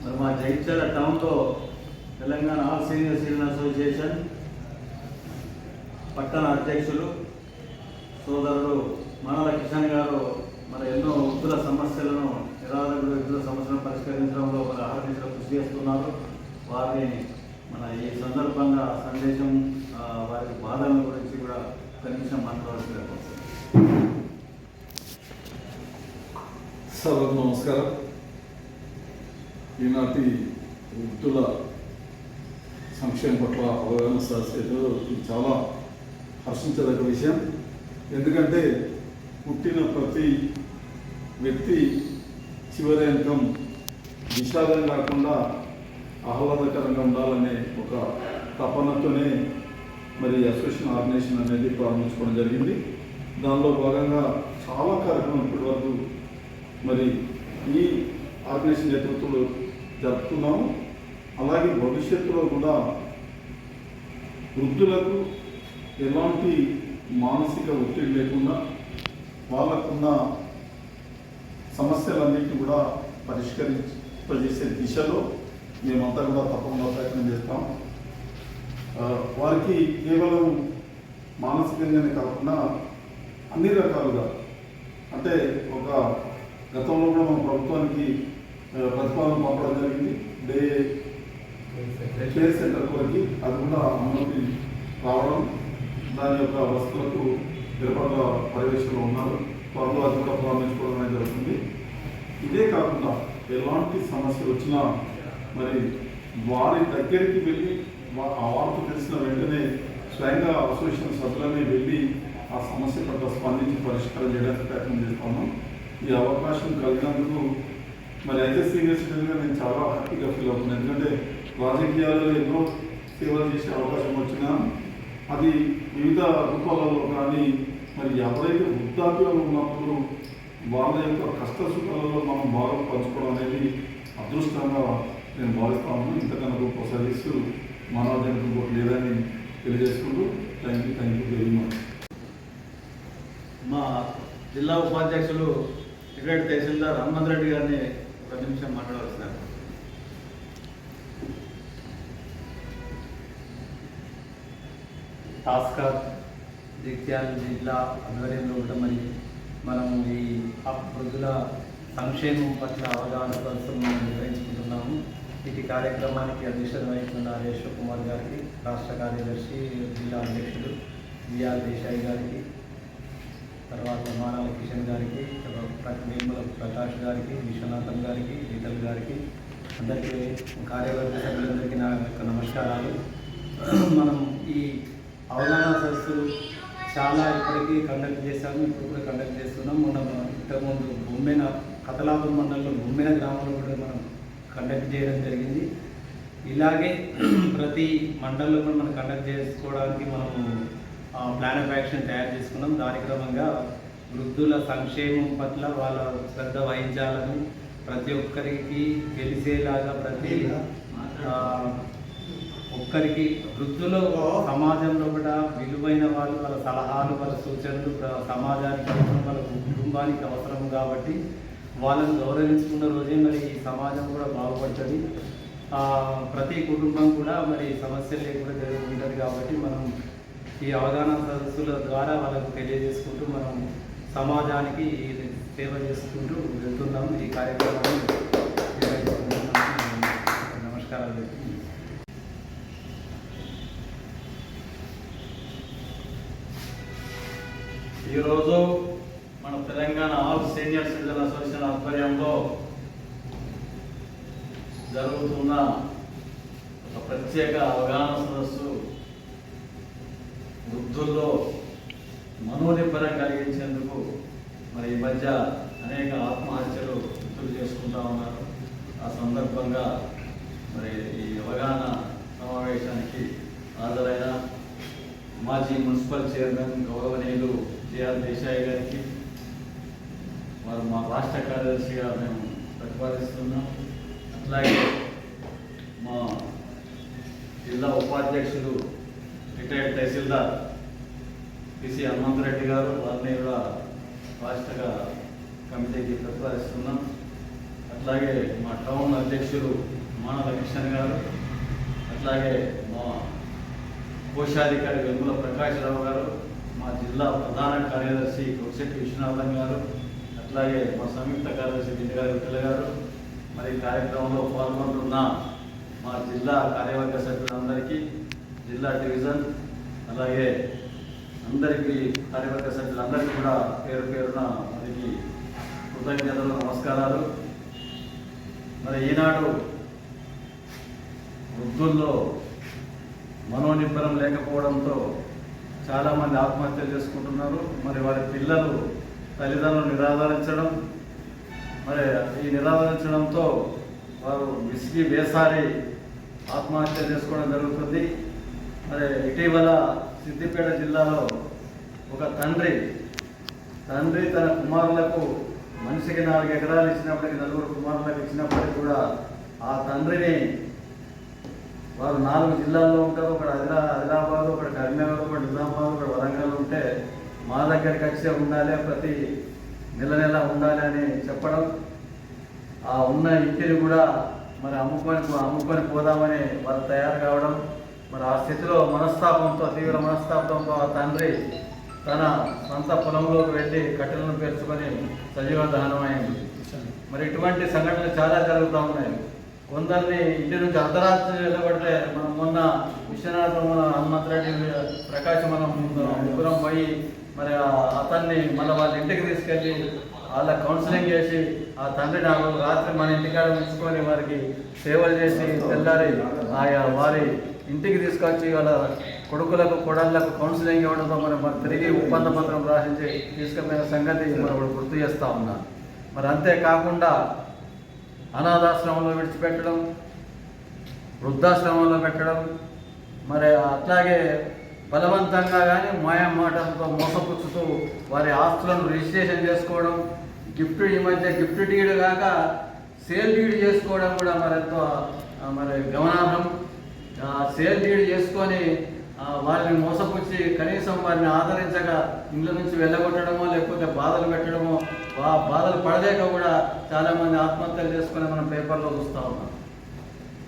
మరి మా జగిత్యాల టౌన్లో Telangana all senior citizen association పట్టణ అధ్యక్షులు సోదరుడు మనల కిషన్ గారు మరి ఎన్నో వృద్ధుల సమస్యలను నిరాధకుల వృద్ధుల సమస్యలను పరిష్కరించడంలో మరి ఆహ్వానించడం కృషి చేస్తున్నారు వారిని మన ఈ సందర్భంగా సందేశం వారి బాధల గురించి కూడా కనీసం నిమిషం మాట్లాడాల్సిందిగా కోరుతున్నాను. నమస్కారం ఈనాటి వృద్ధుల సంక్షేమం పట్ల అవగాహన సదస్సులో చాలా హర్షించదగ్గ విషయం. ఎందుకంటే పుట్టిన ప్రతి వ్యక్తి చివరి అంకం విషాదం కాకుండా ఆహ్లాదకరంగా ఉండాలనే ఒక తపనతోనే మరి అసోసియేషన్ ఆర్గనైజేషన్ అనేది ప్రారంభించుకోవడం జరిగింది. దానిలో భాగంగా చాలా కార్యక్రమం ఇప్పటి వరకు మరి ఈ ఆర్గనైజేషన్ నేతృత్వంలో జరుపుతున్నాము. అలాగే భవిష్యత్తులో కూడా వృద్ధులకు ఎలాంటి మానసిక ఒత్తిడి లేకుండా వాళ్ళకున్న సమస్యలన్నింటినీ కూడా పరిష్కరింపజేసే దిశలో మేమంతా కూడా తప్పకుండా ప్రయత్నం చేస్తాం. వారికి కేవలం మానసికంగానే కాకుండా అన్ని రకాలుగా అంటే ఒక గతంలో కూడా మన ప్రభుత్వానికి ప్రతిపాదన పంపడం జరిగింది. డే కేర్ సెంటర్ కొరకి అది కూడా అనుమతి రావడం దాని యొక్క వస్తువులకు తిరుపతి పర్యవేక్షణలో ఉన్నారు. త్వరలో అది కూడా ప్రారంభించుకోవడం అనేది జరుగుతుంది. ఇదే కాకుండా ఎలాంటి సమస్యలు వచ్చినా మరి వారి దగ్గరికి వెళ్ళి ఆ వార్త తెలిసిన వెంటనే స్వయంగా అసోసియేషన్ సభ్యులనే వెళ్ళి ఆ సమస్య పట్ల స్పందించి పరిష్కారం చేయడానికి ప్రయత్నం చేస్తున్నాం ఈ అవకాశం కలిగినందుకు మరి అయితే సీనియర్ సిటిజన్గా నేను చాలా హ్యాపీగా ఫీల్ అవుతున్నాను. ఎందుకంటే రాజకీయాలలో ఎన్నో సేవలు చేసే అవకాశం వచ్చినా అది వివిధ రూపాలలో కానీ మరి ఎవరైతే వృద్ధాప్యంలో ఉన్నప్పుడు వాళ్ళ యొక్క కష్ట సుఖాలలో మనం భాగం పంచుకోవడం అనేది అదృష్టంగా నేను భావిస్తాను ఇంతకన్నా గొప్ప సర్వీసు మానవజనకు ఇంకోటి లేదని తెలియజేసుకుంటూ thank you thank you very much మా జిల్లా ఉపాధ్యక్షులు రిటైర్డ్ తహసీల్దార్ హనుమంత్ రెడ్డి గారిని ఒక నిమిషం మాట్లాడవలసినారు టాస్కర్ జగిత్యాల జిల్లా ఆధ్వర్యంలో కూడా మరి మనం ఈ వృద్ధుల సంక్షేమం పట్ల అవగాహన కోసం మనం నిర్వహించుకుంటున్నాము. ఇటు కార్యక్రమానికి అధ్యక్షత వహిస్తున్న రేశ్వర్ కుమార్ గారికి రాష్ట్ర కార్యదర్శి జిల్లా అధ్యక్షుడు విఆర్ దేశాయి గారికి తర్వాత మానాల కిషన్ గారికి నిర్మల ప్రకాష్ గారికి విశ్వనాథం గారికి ఇతల్ గారికి అందరికీ కార్యవర్గ సభ్యులందరికీ నా యొక్క నమస్కారాలు. మనం ఈ అవగాహన సదస్సు చాలా ఇప్పటికీ కండక్ట్ చేశాము ఇప్పుడు కూడా కండక్ట్ చేస్తున్నాం. మనం ఇంతకుముందు బొమ్మెన కథలాపం మండలంలో బొమ్మెన గ్రామంలో కూడా మనం కండక్ట్ చేయడం జరిగింది. ఇలాగే ప్రతి మండలంలో కూడా మనం కండక్ట్ చేసుకోవడానికి మనము ప్లాన్ ఆఫ్ యాక్షన్ తయారు చేసుకున్నాం. దాని క్రమంగా వృద్ధుల సంక్షేమం పట్ల వాళ్ళ శ్రద్ధ వహించాలని ప్రతి ఒక్కరికి తెలిసేలాగా ప్రతి ఒక్కరికి వృద్ధులు సమాజంలో కూడా విలువైన వాళ్ళు వాళ్ళ సలహాలు వాళ్ళ సూచనలు సమాజానికి అవసరం వాళ్ళ కుటుంబానికి అవసరం కాబట్టి వాళ్ళని గౌరవించుకున్న రోజే మరి ఈ సమాజం కూడా బాగుపడుతుంది. ప్రతి కుటుంబం కూడా మరి సమస్యలు లేకుండా జరుగుతుంటుంది కాబట్టి మనం ఈ అవగాహన సదస్సుల ద్వారా వాళ్ళకు తెలియజేసుకుంటూ మనం సమాజానికి సేవ చేసుకుంటూ వెళ్తున్నాం. ఈ కార్యక్రమాన్ని నిర్వహిస్తున్నాం. నమస్కారాలు. ఈరోజు మన Telangana all senior citizen association ఆధ్వర్యంలో జరుగుతున్న ఒక ప్రత్యేక అవగాహన సదస్సు వృద్ధుల్లో మనోనిబ్బరం కలిగించేందుకు మరి ఈ మధ్య అనేక ఆత్మహత్యలు వృద్ధులు చేసుకుంటా ఉన్నారు. ఆ సందర్భంగా మరి ఈ అవగాహన సమావేశానికి హాజరైన మాజీ మున్సిపల్ చైర్మన్ గౌరవనీయులు జేఆర్ దేశాయ్ గారికి వారు మా రాష్ట్ర కార్యదర్శిగా మేము ప్రతిపాదిస్తున్నాం అట్లాగే మా జిల్లా ఉపాధ్యక్షులు రిటైర్డ్ తహసీల్దార్ పిసి హనుమంతరెడ్డి గారు వారిని కూడా రాష్ట్ర కమిటీకి ప్రతిపాదిస్తున్నాం అట్లాగే మా టౌన్ అధ్యక్షులు మానవ కిషన్ గారు అట్లాగే మా కోశాధికారి వెంగుల ప్రకాశ్రావు గారు మా జిల్లా ప్రధాన కార్యదర్శి కొడిశెట్టి విశ్వనాథం గారు అట్లాగే మా సంయుక్త కార్యదర్శి దిండగారి విఠల గారు మరి కార్యక్రమంలో పాల్గొంటున్న మా జిల్లా కార్యవర్గ సభ్యులందరికీ జిల్లా డివిజన్ అలాగే అందరికీ కార్యవర్గ సభ్యులందరికీ కూడా పేరు పేరున మరికి కృతజ్ఞతలు నమస్కారాలు. మరి ఈనాడు వృద్ధుల్లో మనోనిబ్బరం లేకపోవడంతో చాలామంది ఆత్మహత్యలు చేసుకుంటున్నారు. మరి వారి పిల్లలు తల్లిదండ్రులు నిరాదరించడం మరి ఈ నిరాదరించడంతో వారు విసిగి వేసారి ఆత్మహత్య చేసుకోవడం జరుగుతుంది. మరి ఇటీవల సిద్దిపేట జిల్లాలో ఒక తండ్రి తండ్రి తన కుమారులకు మనిషికి నాలుగు ఎకరాలు ఇచ్చినప్పటికీ నలుగురు కుమారులకు ఇచ్చినప్పటికీ కూడా ఆ తండ్రిని వారు నాలుగు జిల్లాల్లో ఉంటారు. ఒకటి ఆదిలా ఆదిలాబాద్ ఒకటి కరీంనగర్ ఒకటి నిజామాబాద్ ఒకటి వరంగల్ ఉంటే మా దగ్గరికి వచ్చే ఉండాలి ప్రతి నెల నెల ఉండాలి అని చెప్పడం. ఆ ఉన్న ఇంటిని కూడా మరి అమ్ముకొని అమ్ముకొని పోదామని వారు తయారు కావడం. మరి ఆ స్థితిలో మనస్తాపంతో తీవ్ర మనస్తాపంతో ఆ తండ్రి తన సొంత పొలంలోకి వెళ్ళి కట్టెలను పేర్చుకొని సజీవ దహనమైంది. మరి ఇటువంటి సంఘటనలు చాలా జరుగుతూ ఉన్నాయి. కొందరిని ఇంటి నుంచి అర్ధరాత్రి వెళ్ళబడితే మనం మొన్న విశ్వనాథం హనుమంతరెడ్డి ప్రకాశం మనం ముగ్గురం పోయి మరి ఆ- అతన్ని మళ్ళీ వాళ్ళ ఇంటికి తీసుకెళ్ళి వాళ్ళ కౌన్సిలింగ్ చేసి ఆ తండ్రి నాకు రాత్రి మన ఇంటికాడ ఉంచుకొని వారికి సేవలు చేసి తెల్లారి ఆయా వారి ఇంటికి తీసుకొచ్చి వాళ్ళ కొడుకులకు కొడళ్ళకు కౌన్సిలింగ్ ఇవ్వడంతో మరి మరి తిరిగి ఒప్పంద పత్రం రాసించి తీసుకుపోయిన సంగతి మరి గుర్తు చేస్తా ఉన్నా. మరి అంతేకాకుండా అనాథాశ్రమంలో విడిచిపెట్టడం వృద్ధాశ్రమంలో పెట్టడం మరి అట్లాగే బలవంతంగా కానీ మాయం మాటలతో మోసపుచ్చుతూ వారి ఆస్తులను రిజిస్ట్రేషన్ చేసుకోవడం గిఫ్ట్ ఈ మధ్య గిఫ్ట్ డీడ్ కాక సేల్ డీడ్ చేసుకోవడం కూడా మరి ఎంతో మరి గమనార్హం. సేల్ డీడ్ చేసుకొని ఆ, వారిని మోసపుచ్చి కనీసం వారిని ఆదరించక ఇండ్ల నుంచి వెళ్ళగొట్టడమో లేకపోతే బాధలు పెట్టడమో ఆ బాధలు పడలేక కూడా చాలామంది ఆత్మహత్యలు చేసుకుని మనం పేపర్లో చూస్తూ ఉన్నాం.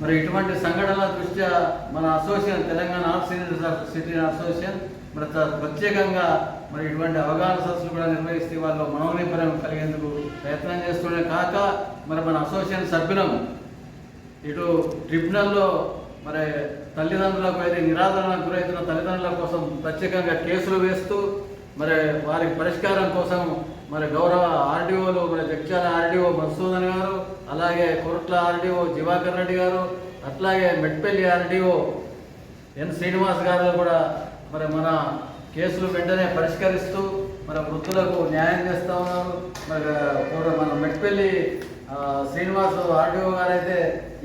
మరి ఇటువంటి సంఘటనల దృష్ట్యా మన association Telangana art senior city association మరి ప్రత్యేకంగా మరి ఇటువంటి అవగాహన సదస్సులు కూడా నిర్వహిస్తే వాళ్ళు మనోనిపరం కలిగేందుకు ప్రయత్నం చేస్తుండే కాక మరి మన అసోసియేషన్ సభ్యులం ఇటు ట్రిబ్యునల్లో మరి తల్లిదండ్రులకు అయితే నిరాదరణకు గురవుతున్న తల్లిదండ్రుల కోసం ప్రత్యేకంగా కేసులు వేస్తూ మరి వారి పరిష్కారం కోసం మరి గౌరవ ఆర్డీఓలు మరి జగ్చాల ఆర్డీఓ మధుసూదన్ గారు అలాగే కొరట్ల ఆర్డీఓ దివాకర్ రెడ్డి గారు అట్లాగే మెట్పల్లి ఆర్డీఓ ఎన్ శ్రీనివాస్ గారు కూడా మరి మన కేసులు వెంటనే పరిష్కరిస్తూ మరి వృద్ధులకు న్యాయం చేస్తూ ఉన్నారు. మరి మన మెట్పల్లి శ్రీనివాస్ ఆర్డీఓ గారు అయితే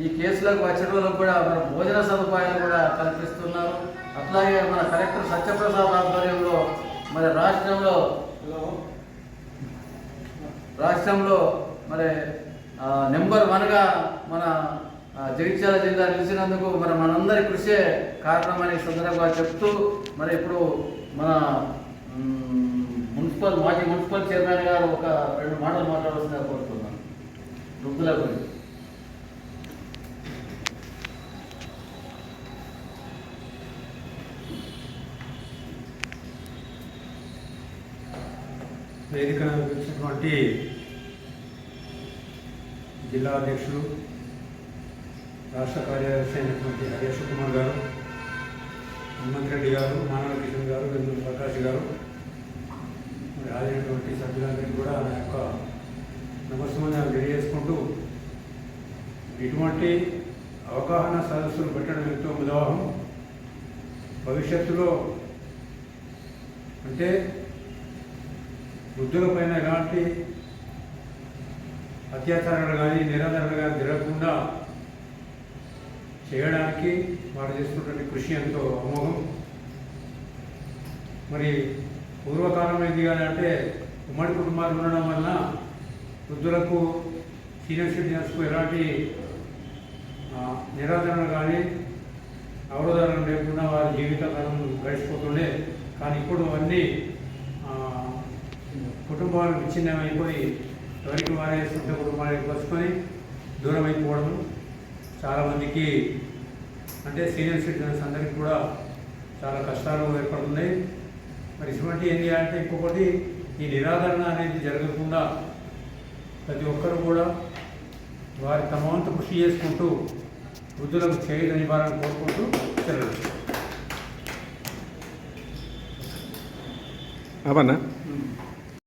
ఈ కేసులకు వచ్చిన కూడా మన భోజన సదుపాయాలు కూడా కల్పిస్తున్నారు. అట్లాగే మన కలెక్టర్ సత్యప్రసాద్ ఆధ్వర్యంలో మరి రాష్ట్రంలో రాష్ట్రంలో మరి నెంబర్ వన్గా మన జగిత్యాల జిల్లా నిలిచినందుకు మరి మనందరి కృషే కారణమని సందర్భంగా చెప్తూ మరి ఇప్పుడు మన మున్సిపల్ మాజీ మున్సిపల్ చైర్మన్ గారు ఒక రెండు మాటలు మాట్లాడాల్సిందిగా కోరుతున్నాను. వృద్ధుల గురించి. వేదికను జిల్లా అధ్యక్షులు రాష్ట్ర కార్యదర్శి అయినటువంటి హరీష్ కుమార్ గారు హనుమంత్ రెడ్డి గారు మానవ కిషన్ గారు వెందుల ప్రకాష్ గారు మరి హాజరైనటువంటి సభ్యులందరికీ కూడా నా యొక్క నమస్కారం తెలియజేసుకుంటూ ఇటువంటి అవగాహన సదస్సులు పెట్టడం ఎంతో ఉదాహరణ భవిష్యత్తులో అంటే వృద్ధులపైన ఎలాంటి అత్యాచారాలు కానీ నిరాధారాలు కానీ జరగకుండా చేయడానికి వారు చేస్తున్నటువంటి కృషి ఎంతో అమోఘం. మరి పూర్వకాలం ఏంటి కానీ అంటే ఉమ్మడి కుటుంబాలు ఉండడం వలన వృద్ధులకు సీనియర్ సిటిజన్స్కు ఎలాంటి నిరాదరణ కానీ అవరోధాలు లేకుండా వారి జీవితకాలం గడిచిపోతుండే. కానీ ఇప్పుడు అన్నీ కుటుంబాలు విచ్ఛిన్నమైపోయి ఎవరికి వారే సొంత కుటుంబాలు వసుకొని దూరం అయిపోవడం చాలామందికి అంటే సీనియర్ సిటిజన్స్ అందరికీ కూడా చాలా కష్టాలు ఏర్పడుతున్నాయి. మరి ఇటువంటి ఏంటి అంటే ఇంకొకటి ఈ నిరాదరణ అనేది జరగకుండా ప్రతి ఒక్కరు కూడా వారి తమ వంతు కృషి చేసుకుంటూ వృద్ధులకు చేయనివ్వాలని కోరుకుంటూ సెలవు అవన్నా.